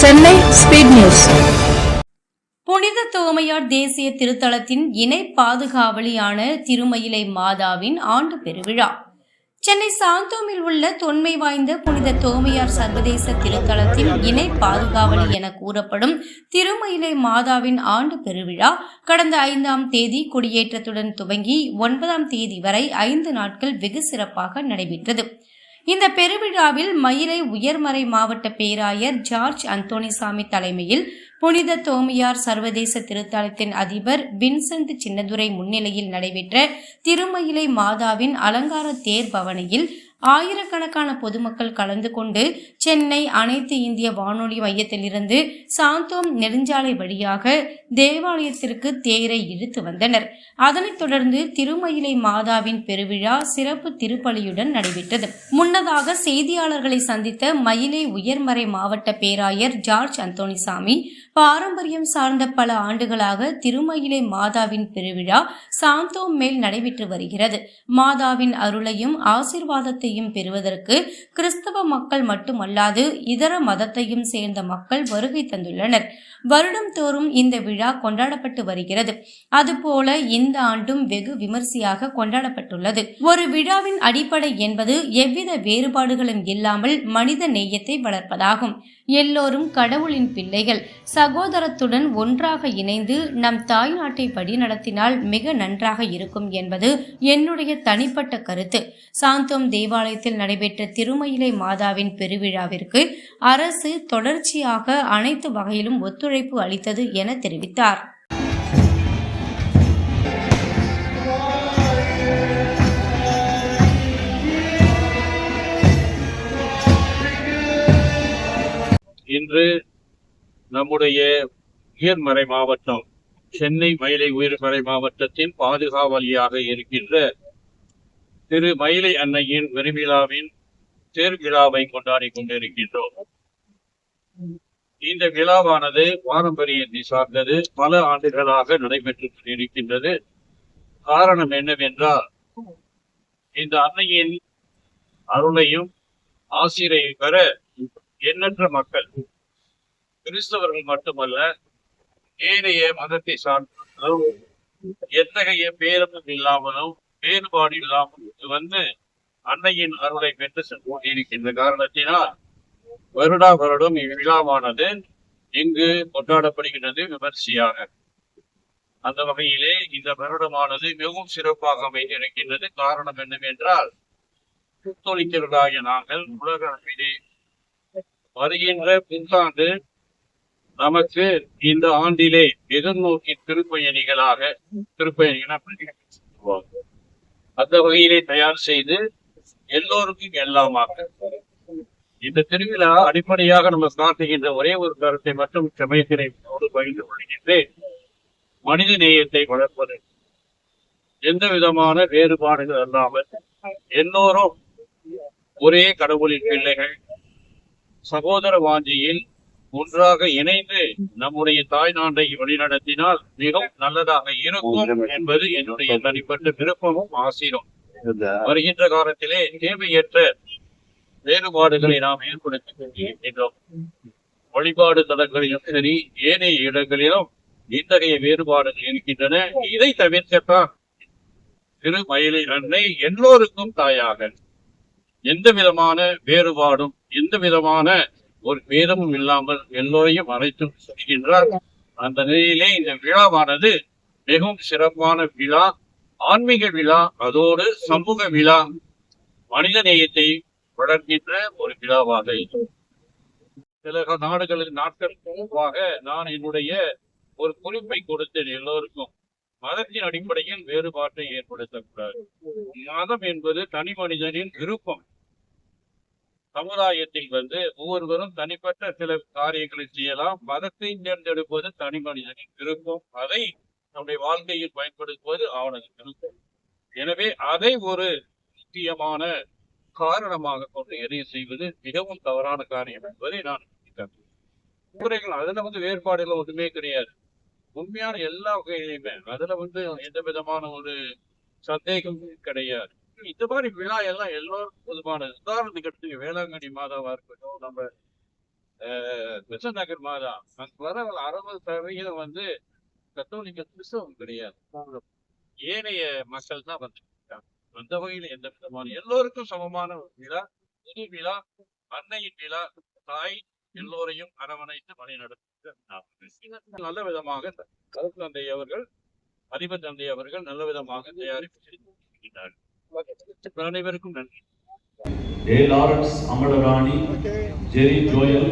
Chennai speed news. புனித தோமையார் தேசிய திருத்தலத்தின் இணை பாதுகாவலியான திருமயிலை மாதாவின் ஆண்டு பெருவிழா. சென்னை சாந்தோமில் உள்ள தொன்மை வாய்ந்த புனித தோமையார் சர்வதேச திருத்தலத்தின் இணை பாதுகாவலி என கூறப்படும் திருமயிலை மாதாவின் ஆண்டு பெருவிழா கடந்த ஐந்தாம் தேதி கொடியேற்றத்துடன் துவங்கி ஒன்பதாம் தேதி வரை ஐந்து நாட்கள் வெகு சிறப்பாக நடைபெற்றது. இந்த பெருவிழாவில் மயிலை உயர்மறை மாவட்ட பேராயர் ஜார்ஜ் அந்தோணிசாமி தலைமையில் புனித தோமியார் சர்வதேச திருத்தலத்தின் அதிபர் வின்சென்ட் சின்னதுரை முன்னிலையில் நடைபெற்ற திருமயிலை மாதாவின் அலங்கார தேர் பவனியில் ஆயிரக்கணக்கான பொதுமக்கள் கலந்து கொண்டு சென்னை அனைத்து இந்திய வானொலி மையத்திலிருந்து சாந்தோம் நெடுஞ்சாலை வழியாக தேவாலயத்திற்கு தேரை இழுத்து வந்தனர். அதனைத் தொடர்ந்து திருமயிலை மாதாவின் பெருவிழா சிறப்பு திருப்பலியுடன் நடைபெற்றது. முன்னதாக செய்தியாளர்களை சந்தித்த மயிலை உயர்மறை மாவட்ட பேராயர் ஜார்ஜ் அந்தோணிசாமி பாரம்பரியம் சார்ந்த பல ஆண்டுகளாக திருமயிலை மாதாவின் பெருவிழா சாந்தோம் மேல் நடைபெற்று வருகிறது. மாதாவின் அருளையும் ஆசிர்வாதத்தையும் பெறுவதற்கு கிறிஸ்தவ மக்கள் மட்டுமல்லாது இதர மதத்தையும் சேர்ந்த மக்கள் வருகை தந்துள்ளனர். வருடம் தோறும் இந்த விழா கொண்டாடப்பட்டு வருகிறது. அதுபோல இந்த ஆண்டும் வெகு விமர்சையாக கொண்டாடப்பட்டுள்ளது. ஒரு விழாவின் அடிப்படை என்பது எவ்வித வேறுபாடுகளும் இல்லாமல் மனித நேயத்தை வளர்ப்பதாகும். எல்லோரும் கடவுளின் பிள்ளைகள். சகோதரத்துடன் ஒன்றாக இணைந்து நம் தாய்நாட்டை படி வழிநடத்தினால் மிக நன்றாக இருக்கும் என்பது என்னுடைய தனிப்பட்ட கருத்து. சாந்தோம் தேவாலயத்தில் நடைபெற்ற திருமயிலை மாதாவின் பெருவிழாவிற்கு அரசு தொடர்ச்சியாக அனைத்து வகையிலும் ஒத்துழைப்பு அளித்தது என தெரிவித்தார். இன்று நம்முடைய உயர்மறை மாவட்டம் சென்னை மயிலை உயர்மறை மாவட்டத்தின் பாதுகாவலியாக இருக்கின்ற திரு மயிலை அன்னையின் பெருவிழாவின் தேர் விழாவை கொண்டாடி கொண்டிருக்கின்றோம். இந்த விழாவானது பாரம்பரியத்தை சார்ந்தது பல ஆண்டுகளாக நடைபெற்று கொண்டிருக்கின்றது. காரணம் என்னவென்றால் இந்த அன்னையின் அருளையும் ஆசிரியை பெற எண்ணற்ற மக்கள். கிறிஸ்தவர்கள் மட்டுமல்ல ஏனைய மதத்தை சார்ந்தவர்களும் எத்தகைய பேரமும் இல்லாமலும் வேறுபாடு இல்லாமல் வந்து அன்னையின் அருளை பெற்று சென்று கொண்டிருக்கின்ற காரணத்தினால் வருடா வருடம் இவ்விழாவானது இங்கு கொண்டாடப்படுகின்றது விமர்சையாக. அந்த வகையிலே இந்த வருடமானது மிகவும் சிறப்பாக அமைந்திருக்கின்றது. காரணம் என்னவென்றால் புத்தொழிக்கிறதாகிய நாங்கள் உலக அளவிலே வருகின்ற புத்தாண்டு நமக்கு இந்த ஆண்டிலே எதிர்நோக்கி திருப்பயணிகளாக திருப்பயணிகள் அந்த வகையிலே தயார் செய்து எல்லோருக்கும் எல்லாமாக. இந்த திருவிழா அடிப்படையாக நம்ம காட்டுகின்ற ஒரே ஒரு கருத்தை மட்டும் சமயத்தினை பகிர்ந்து கொள்கின்றேன். மனித நேயத்தை வளர்ப்பது. எந்த விதமான வேறுபாடுகள் அல்லாமல் எல்லோரும் ஒரே கடவுளின் பிள்ளைகள் சகோதர வாஞ்சியில் ஒன்றாக இணைந்து நம்முடைய தாய் நாட்டை வழிநடத்தினால் மிகவும் நல்லதாக இருக்கும் என்பது என்னுடைய தனிப்பட்ட விருப்பமும் ஆசீரும். வருகின்ற காலத்திலே தேவையற்ற வேறுபாடுகளை நாம் ஏற்படுத்தி கொண்டிருக்கின்றோம் வழிபாடு தலங்களிலும் சரி ஏனைய இடங்களிலும் இத்தகைய வேறுபாடுகள் இருக்கின்றன. இதை தவிர்க்கத்தான் திரு மயிலை அன்னை எல்லோருக்கும் தாயாக எந்த விதமான வேறுபாடும் எந்த விதமான ஒரு வேதமும் இல்லாமல் எல்லோரையும் அழைத்து செல்கின்றார் அந்த நிலையிலே இந்த விழாவானது மிகவும் சிறப்பான விழா ஆன்மீக விழா அதோடு சமூக விழா மனித நேயத்தை வளர்க்கின்ற ஒரு விழாவாக இது. சில நாடுகளின் நாட்களுக்கு முன்பாக நான் என்னுடைய ஒரு குறிப்பை கொடுத்தேன் எல்லோருக்கும் மதத்தின் அடிப்படையில் வேறுபாட்டை ஏற்படுத்தக்கூடாது. மதம் என்பது தனி மனிதனின் விருப்பம். சமுதாயத்தில் வந்து ஒவ்வொருவரும் தனிப்பட்ட சில காரியங்களை செய்யலாம். மதத்தை தேர்ந்தெடுப்பது தனி மனிதனின் விருப்பம். அதை நம்முடைய வாழ்க்கையில் பயன்படுத்துவது அவனது விருப்பம். எனவே அதை ஒரு முக்கியமான காரணமாக கொண்டு எதையும் செய்வது மிகவும் தவறான காரியம் என்பதை நான் கூரைகள் முறைகள் அதுல வந்து வேறுபாடுகள் ஒன்றுமே கிடையாது. உண்மையான எல்லா வகையிலுமே. அதுல வந்து எந்த விதமான ஒரு சந்தேகம் கிடையாது. இந்த மாதிரி விழா எல்லாம் எல்லோரும் பொதுவான உதாரணத்துக்கு எடுத்துக்க வேளாங்கண்ணி மாதாவா இருக்கட்டும் நம்ம பெசன் நகர் மாதா அங்க வர அறுபது சதவீதம் வந்து கத்தோலிக்க கிறிஸ்தவம் கிடையாது. ஏனைய மக்கள் தான் வந்து அந்த வகையில எந்த விதமான எல்லோருக்கும் சமமான ஒரு விழா புது விழா அன்னையின் விழா தாய் எல்லோரையும் அரவணைத்து வழி நடத்தும் நல்ல விதமாக கருப்பு தந்தை அவர்கள் அதிபர் தந்தை அவர்கள் நல்ல விதமாக தயாரிப்பு அனைவருக்கும் நன்றி. லாரன்ஸ் அமலராணி ஜெரி ஜோயல்